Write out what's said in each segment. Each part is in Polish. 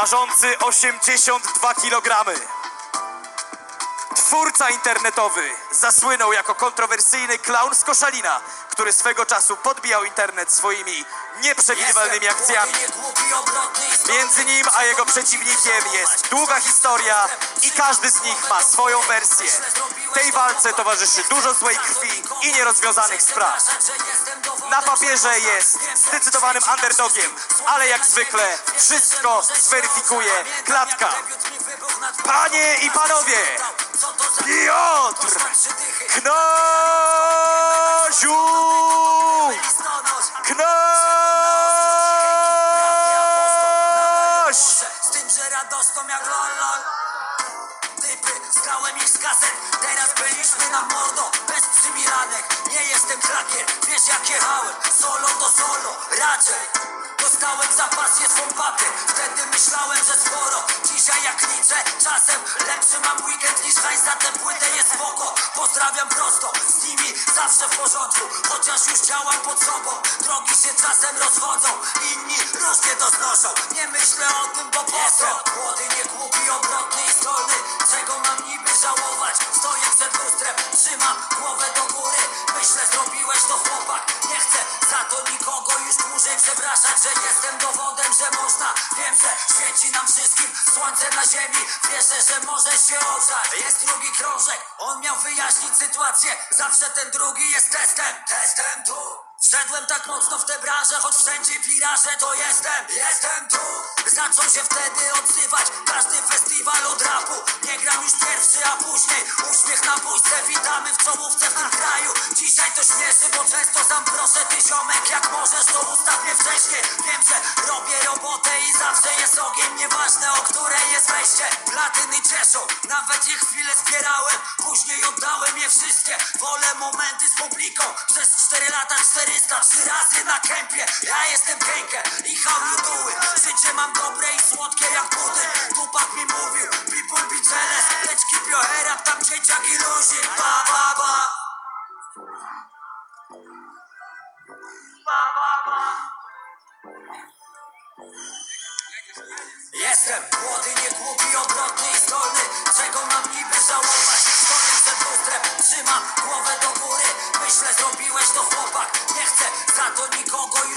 ważący 82 kg. Twórca internetowy zasłynął jako kontrowersyjny klaun z Koszalina, który swego czasu podbijał internet swoimi nieprzewidywalnymi akcjami. Między nim a jego przeciwnikiem jest długa historia i każdy z nich ma swoją wersję. Tej walce towarzyszy dużo złej krwi i nierozwiązanych spraw. Na papierze jest zdecydowanym underdogiem, ale jak zwykle wszystko zweryfikuje klatka. Panie i panowie, Piotr Knosiu! Knoś! Z tym, że radosną jak znałem ich z kaset. Teraz byliśmy na mordo Bez przymilanek Nie jestem klakier Wiesz jak jechałem. Solo do solo Raczej. Dostałem za pasję swą papę. Wtedy myślałem, że sporo. Dzisiaj jak liczę Czasem lepszy mam weekend niż hajs Za tę płytę jest spoko Pozdrawiam prosto Z nimi zawsze w porządku Chociaż już działam pod sobą. Drogi się czasem rozchodzą Inni różnie to znoszą. Nie myślę o tym, bo po co? Młody, nie głupi, obrotny i zdolny. Czego mam niby żałować? Stoję przed lustrem, trzymam głowę do góry. Myślę, zrobiłeś to chłopak Nie chcę za to nikogo już dłużej przepraszać Że jestem dowodem, że można. Wiem, że świeci nam wszystkim słońce na ziemi. Wierzę, że może się ogrzać. Jest drugi krążek, on miał wyjaśnić sytuację. Zawsze ten drugi jest testem. Testem tu Wszedłem tak mocno w tę branżę, choć wszędzie piraże to jestem, jestem tu. Zaczął się wtedy odzywać każdy festiwal od rapu. Nie gram już pierwszy, a później uśmiech na buźce. Witamy w czołówce w tym kraju. Dzisiaj to śmieszy, bo często sam proszę ty ziomek Jak możesz to ustaw wcześniej. Wiem, że robię robotę i zawsze jest ogień. Nieważne o której jest wejście. Platyny cieszą, nawet je chwilę zbierałem. Później oddałem je wszystkie. Wolę momenty z publiką. Przez 4 lata 400, trzy razy na kępie. Ja jestem Kenke i doing Życie mam dobre i słodkie jak budy. Tupak mi mówił, people be jealous. Lecz keep your head up, tam dzieciak i luzik. Ba, ba, ba. Ba, ba, ba Jestem młody, nie głupi, obrotny i zdolny. Czego mam niby żałować? Stoję przed lustrem,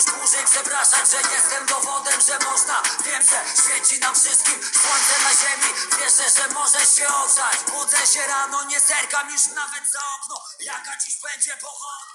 nikogo już dłużej przepraszać Że jestem dowodem, że można Wiem, że świeci nam wszystkim słońce na ziemi Wierzę, że może się ogrzać Budzę się rano, nie zerkam już nawet za okno Jaka dziś będzie pogoda?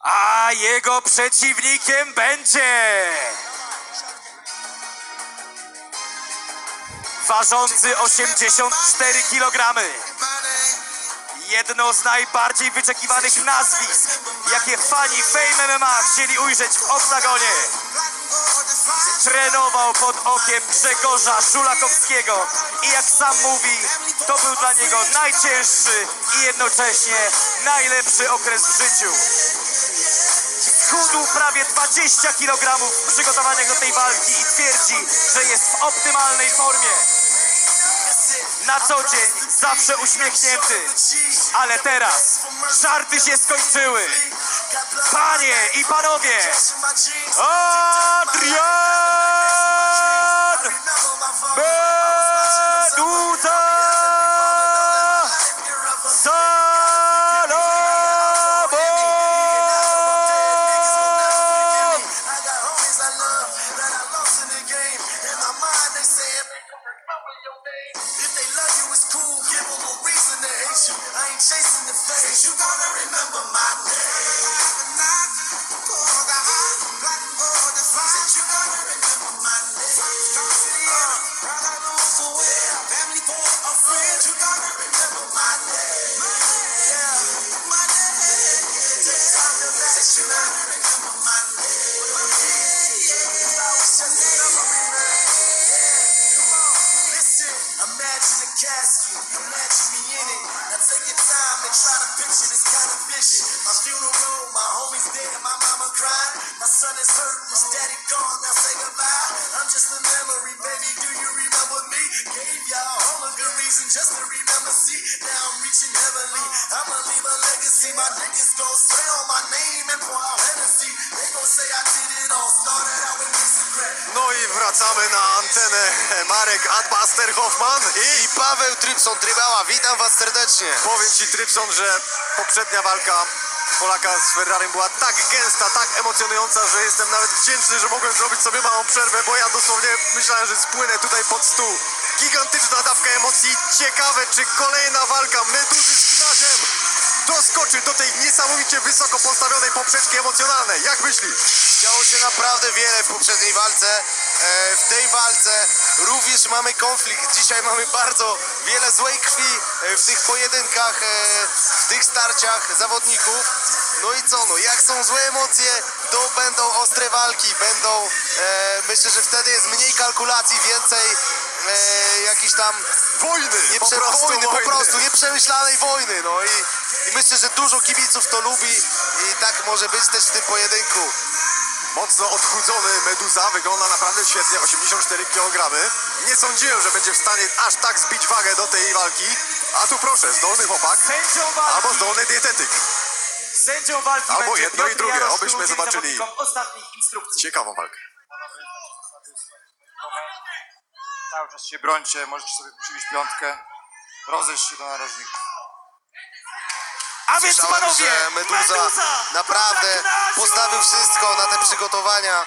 A jego przeciwnikiem będzie ważący 84 kg. Jedno z najbardziej wyczekiwanych nazwisk, jakie fani Fame MMA chcieli ujrzeć w oktagonie. Trenował pod okiem Grzegorza Szulakowskiego i jak sam mówi, to był dla niego najcięższy i jednocześnie najlepszy okres w życiu. Schudł prawie 20 kg w przygotowaniach do tej walki i twierdzi, że jest w optymalnej formie. Na co dzień zawsze uśmiechnięty, ale teraz żarty się skończyły. Panie i panowie, Adrian Meduza crying. My son is hurt, his daddy gone, now say goodbye. I'm just a memory, baby, do you remember me? Gave y'all all a good reason just to remember, see. Now I'm reaching heavenly, I'ma leave a legacy. My niggas gon' on my name and pour out Hennessy. They gon' say I did it all, started out with regret. No i wracamy na antenę. Marek Adbuster Hoffman i I Paweł Trypson Trybała, witam was serdecznie. powiem Ci Trypson, że poprzednia walka Polaka z Ferrari była tak gęsta, tak emocjonująca, że jestem nawet wdzięczny, że mogłem zrobić sobie małą przerwę, bo ja dosłownie myślałem, że spłynę tutaj pod stół. Gigantyczna dawka emocji. Ciekawe, czy kolejna walka Meduzy z Knarzem doskoczy do tej niesamowicie wysoko postawionej poprzeczki emocjonalnej. Jak myślisz? Działo się naprawdę wiele w poprzedniej walce. E, w tej walce również mamy konflikt. Dzisiaj mamy bardzo wiele złej krwi e, w tych pojedynkach, e, w tych starciach zawodników. No i co, no jak są złe emocje, to będą ostre walki, będą, e, myślę, że wtedy jest mniej kalkulacji, więcej e, jakichś tam Wojny! nie po prostu wojny, po prostu nieprzemyślanej wojny, no i myślę, że dużo kibiców to lubi i tak może być też w tym pojedynku. Mocno odchudzony Meduza, wygląda naprawdę świetnie, 84 kg. Nie sądziłem, że będzie w stanie aż tak zbić wagę do tej walki. A tu proszę, zdolny chłopak albo zdolny dietetyk. sędzią walki Albo będzie jedno i drugie, Jarosz, obyśmy zobaczyli. zawodnikom ostatnich instrukcji. Ciekawą walkę. Cały czas się brońcie, możecie sobie przywieźć piątkę. Rozejść się do narożników. A więc Słyszałem, panowie, że Meduza naprawdę Knaziu! postawił wszystko na te przygotowania.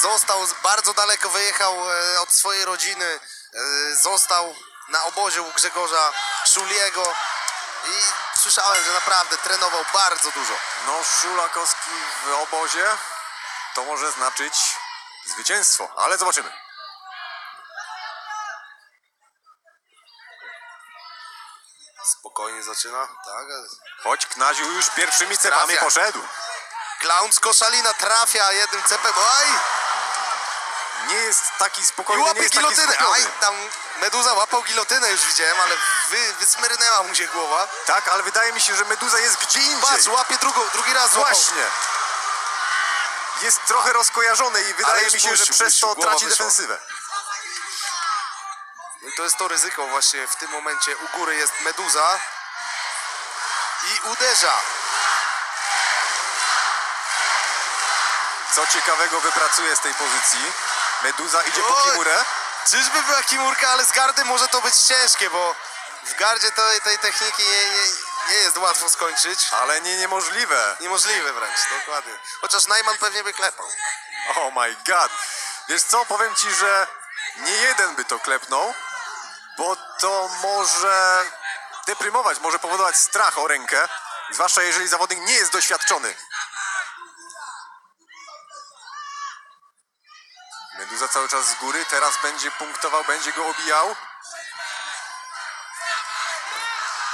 Został bardzo daleko, wyjechał e, od swojej rodziny. e, Został na obozie u Grzegorza Szuliego i słyszałem, że naprawdę trenował bardzo dużo. No, Szulakowski w obozie to może znaczyć zwycięstwo, ale zobaczymy. Spokojnie zaczyna, tak? Choć Knaziu już pierwszymi cepami Trafia. poszedł. Clown z Koszalina trafia jednym cepem. Oj! Nie jest taki I spokojny, nie łapie jest taki gilotynę. skupiony. Aj, tam Meduza łapał gilotynę, już widziałem, ale wy, wysmyrnęła mu się głowa. Tak, ale wydaje mi się, że Meduza jest gdzie indziej. Patrz, łapie drugą, drugi raz złapał. Właśnie. Jest trochę rozkojarzony i wydaje już mi się, że puścił, przez puścił, to głowa traci wyszła. defensywę. To jest to ryzyko właśnie w tym momencie. U góry jest Meduza i uderza. Co ciekawego wypracuje z tej pozycji. Meduza idzie po Oj. kimurę. Czyżby była kimurka, ale z gardy może to być ciężkie, bo w gardzie tej, tej techniki nie, nie, nie jest łatwo skończyć. Ale nie niemożliwe. Niemożliwe wręcz, dokładnie. Chociaż Najman pewnie by klepał. Oh my god. Wiesz co, powiem ci, że nie jeden by to klepnął, bo to może deprymować, może powodować strach o rękę, zwłaszcza jeżeli zawodnik nie jest doświadczony. Meduza cały czas z góry, teraz będzie punktował, będzie go obijał.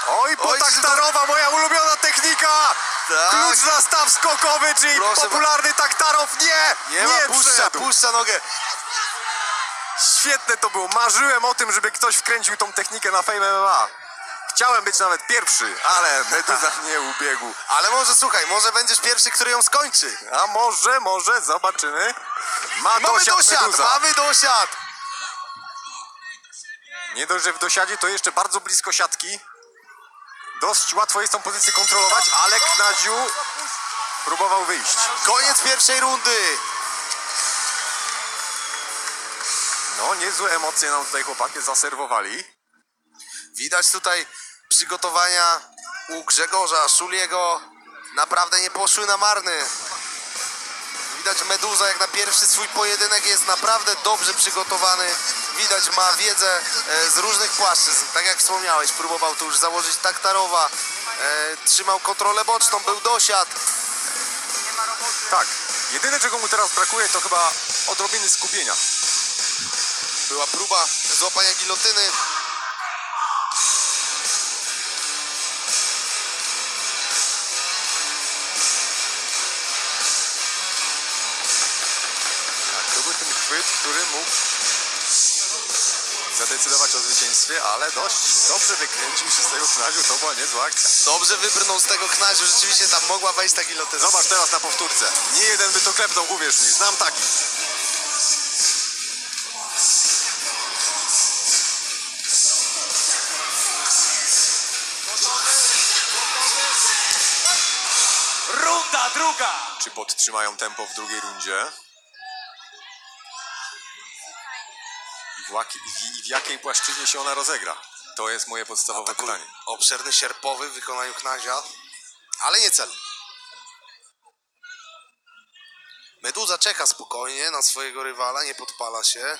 Oj, potaktarowa, moja ulubiona technika! Tak. Klucz na staw skokowy, czyli Proszę popularny taktarow. Nie, Nie, ma, puszcza, puszcza nogę. Świetne to było. Marzyłem o tym, żeby ktoś wkręcił tą technikę na Fame MMA. Chciałem być nawet pierwszy, ale Meduza nie ubiegł. Ale może słuchaj, może będziesz pierwszy, który ją skończy. A może, może, zobaczymy. Ma Mamy dosiad dosiad, Meduza. mamy dosiad. Nie dość, że w dosiadzie, to jeszcze bardzo blisko siatki. Dość łatwo jest tą pozycję kontrolować, ale Knaziu próbował wyjść. Koniec pierwszej rundy. No, niezłe emocje nam tutaj chłopaki zaserwowali. Widać tutaj przygotowania u Grzegorza Szuliego naprawdę nie poszły na marny. Widać Meduza jak na pierwszy swój pojedynek jest naprawdę dobrze przygotowany. Widać ma wiedzę e, z różnych płaszczyzn. Tak jak wspomniałeś, próbował tu już założyć taktarowa, e, trzymał kontrolę boczną, był dosiad. Tak, jedyne czego mu teraz brakuje to chyba odrobiny skupienia. Była próba złapania gilotyny. Tak, to był ten chwyt, który mógł zadecydować o zwycięstwie, ale dość dobrze wykręcił się z tego knaziu, to była niezła akcja. Dobrze wybrnął z tego knaziu, rzeczywiście tam mogła wejść ta gilotyna. Zobacz teraz na powtórce. Nie jeden by to klepnął, uwierz mi, znam taki. Druga! Czy podtrzymają tempo w drugiej rundzie? W, I w jakiej płaszczyźnie się ona rozegra? To jest moje podstawowe pytanie. Obszerny sierpowy w wykonaniu knazia, ale nie cel. Meduza czeka spokojnie na swojego rywala, nie podpala się.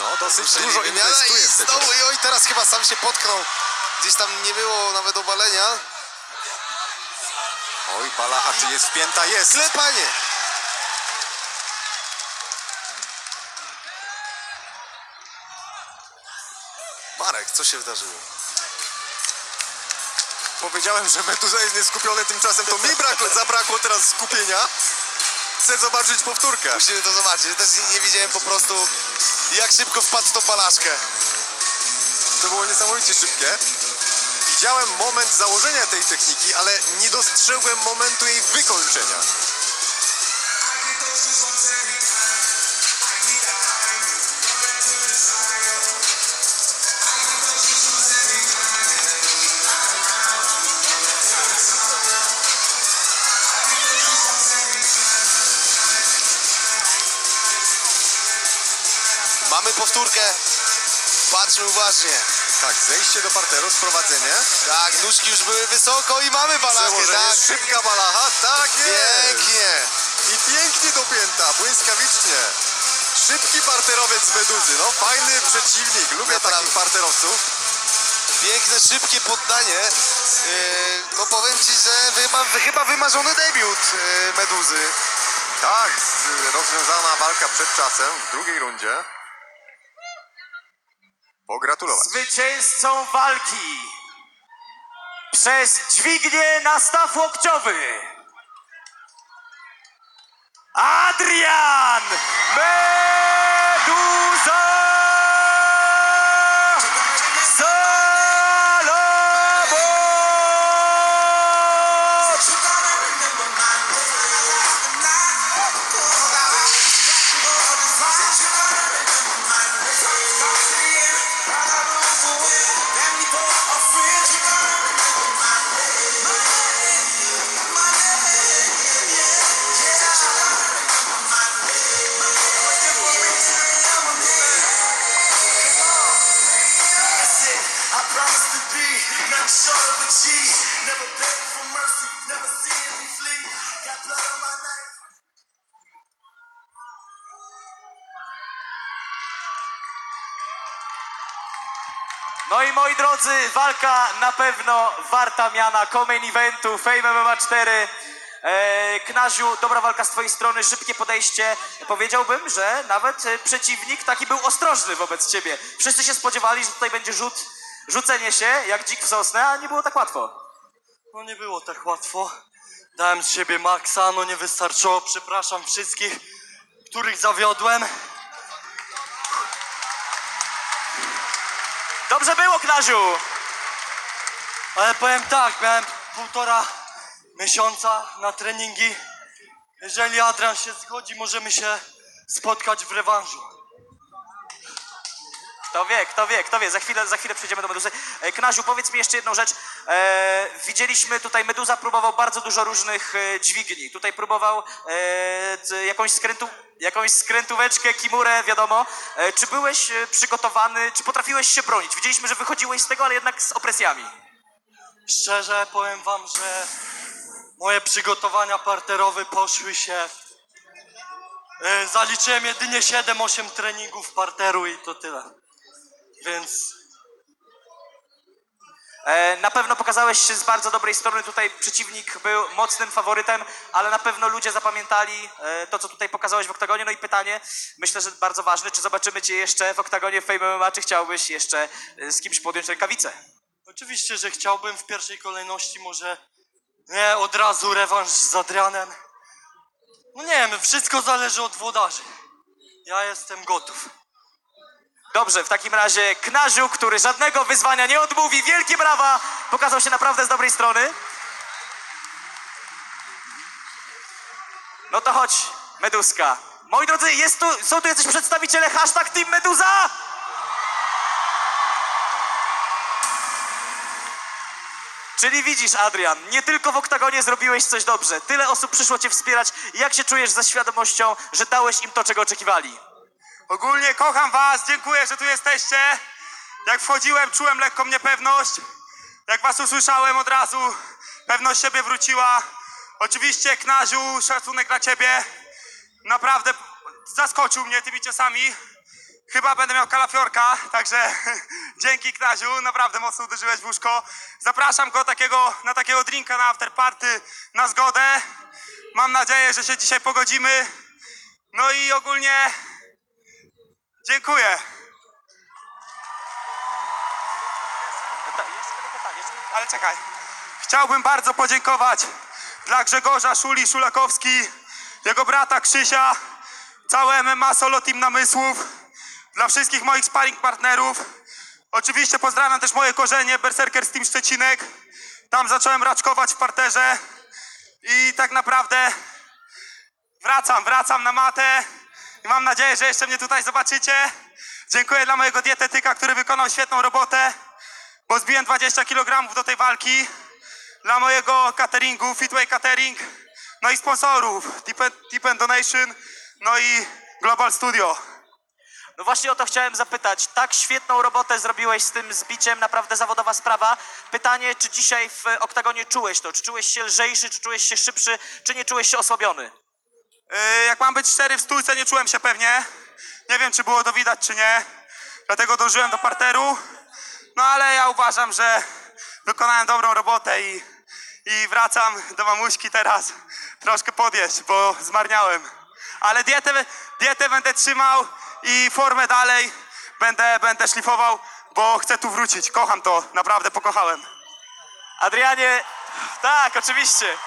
No, dosyć dużo inwestuje i w znowu, i oj, teraz chyba sam się potknął. Gdzieś tam nie było nawet obalenia. Oj, Balacha, czy jest wpięta? Jest! Klepanie! Marek, co się wydarzyło? Powiedziałem, że Meduza jest nieskupiony, tymczasem to mi brakło, zabrakło teraz skupienia. Chcę zobaczyć powtórkę. Musimy to zobaczyć. Też nie widziałem po prostu, jak szybko wpadł w tą palaszkę. To było niesamowicie szybkie. Widziałem moment założenia tej techniki, ale nie dostrzegłem momentu jej wykończenia. Mamy powtórkę. Patrzmy uważnie. Tak, zejście do parteru, sprowadzenie. Tak, nóżki już były wysoko i mamy balachę, tak. szybka balacha, tak jest! Pięknie. I pięknie dopięta, błyskawicznie. Szybki parterowiec z Meduzy, no fajny przeciwnik, lubię Naprawdę. takich parterowców. Piękne, szybkie poddanie. Yy, no powiem ci, że chyba, chyba wymarzony debiut yy, Meduzy. Tak, rozwiązana walka przed czasem w drugiej rundzie. Pogratulować. Zwycięzcą walki przez dźwignię na staw łokciowy Adrian Meduza drodzy, walka na pewno warta miana Comain Eventu Fame MMA 4. E, Knaziu, dobra walka z twojej strony, szybkie podejście. Powiedziałbym, że nawet e, przeciwnik taki był ostrożny wobec ciebie. Wszyscy się spodziewali, że tutaj będzie rzut, rzucenie się jak dzik w sosnę, a nie było tak łatwo. No nie było tak łatwo. Dałem z siebie maksa, no nie wystarczyło. Przepraszam wszystkich, których zawiodłem. Dobrze było, Knaziu! Ale powiem tak, miałem półtora miesiąca na treningi. Jeżeli Adrian się zgodzi, możemy się spotkać w rewanżu. Kto wie, kto wie, kto wie, za chwilę, za chwilę przejdziemy do Meduzy. E, Knaziu, powiedz mi jeszcze jedną rzecz. E, widzieliśmy tutaj, Meduza próbował bardzo dużo różnych e, dźwigni. Tutaj próbował e, jakąś, skrętu, jakąś skrętóweczkę, kimurę, wiadomo. E, czy byłeś e, przygotowany, czy potrafiłeś się bronić? Widzieliśmy, że wychodziłeś z tego, ale jednak z opresjami. Szczerze powiem wam, że moje przygotowania parterowe poszły się. E, Zaliczyłem jedynie 7-8 treningów parteru i to tyle. Więc E, Na pewno pokazałeś się z bardzo dobrej strony. Tutaj przeciwnik był mocnym faworytem, ale na pewno ludzie zapamiętali e, to, co tutaj pokazałeś w oktagonie. No i pytanie, myślę, że bardzo ważne, czy zobaczymy cię jeszcze w oktagonie w Fame MMA, czy chciałbyś jeszcze e, z kimś podjąć rękawicę? Oczywiście, że chciałbym w pierwszej kolejności może Nie, od razu rewanż z Adrianem. No nie wiem, wszystko zależy od włodarzy. Ja jestem gotów. Dobrze, w takim razie Knaziu, który żadnego wyzwania nie odmówi. Wielkie brawa! Pokazał się naprawdę z dobrej strony. No to chodź, Meduska. Moi drodzy, jest tu, są tu jacyś przedstawiciele hashtag Team Meduza? Czyli widzisz, Adrian, nie tylko w oktagonie zrobiłeś coś dobrze. Tyle osób przyszło cię wspierać. Jak się czujesz ze świadomością, że dałeś im to, czego oczekiwali? Ogólnie kocham was, dziękuję, że tu jesteście. Jak wchodziłem, czułem lekką niepewność. Jak was usłyszałem od razu, pewność siebie wróciła. Oczywiście, Knaziu, szacunek dla ciebie. Naprawdę zaskoczył mnie tymi ciosami. Chyba będę miał kalafiorka, także dzięki Knaziu, naprawdę mocno uderzyłeś w łóżko. Zapraszam go takiego, na takiego drinka na afterparty na zgodę. Mam nadzieję, że się dzisiaj pogodzimy. No i ogólnie Dziękuję. Ale czekaj. Chciałbym bardzo podziękować dla Grzegorza Szuli Szulakowski, jego brata Krzysia, całe MMA Solo Team Namysłów, dla wszystkich moich sparring partnerów. Oczywiście pozdrawiam też moje korzenie, Berserker z Team Szczecinek. Tam zacząłem raczkować w parterze i tak naprawdę wracam, wracam na matę i mam nadzieję, że jeszcze mnie tutaj zobaczycie. Dziękuję dla mojego dietetyka, który wykonał świetną robotę, bo zbiłem 20 kg do tej walki. Dla mojego cateringu, Fitway Catering, no i sponsorów, Tip Donation, no i Global Studio. No właśnie o to chciałem zapytać. Tak świetną robotę zrobiłeś z tym zbiciem, naprawdę zawodowa sprawa. Pytanie, czy dzisiaj w oktagonie czułeś to? Czy czułeś się lżejszy, czy czułeś się szybszy, czy nie czułeś się osłabiony? Yy, jak mam być szczery, w stójce nie czułem się pewnie. Nie wiem, czy było to widać, czy nie. Dlatego dążyłem do parteru. No ale ja uważam, że wykonałem dobrą robotę i, i wracam do mamuśki teraz troszkę podjeść, bo zmarniałem. Ale dietę, dietę będę trzymał i formę dalej będę, będę szlifował, bo chcę tu wrócić. Kocham to, naprawdę pokochałem. Adrianie, tak, oczywiście.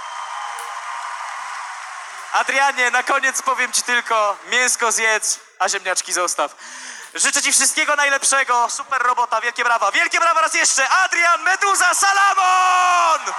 Adrianie, na koniec powiem ci tylko, mięsko zjedz, a ziemniaczki zostaw. Życzę ci wszystkiego najlepszego, super robota, wielkie brawa. Wielkie brawa raz jeszcze, Adrian Meduza Salamon!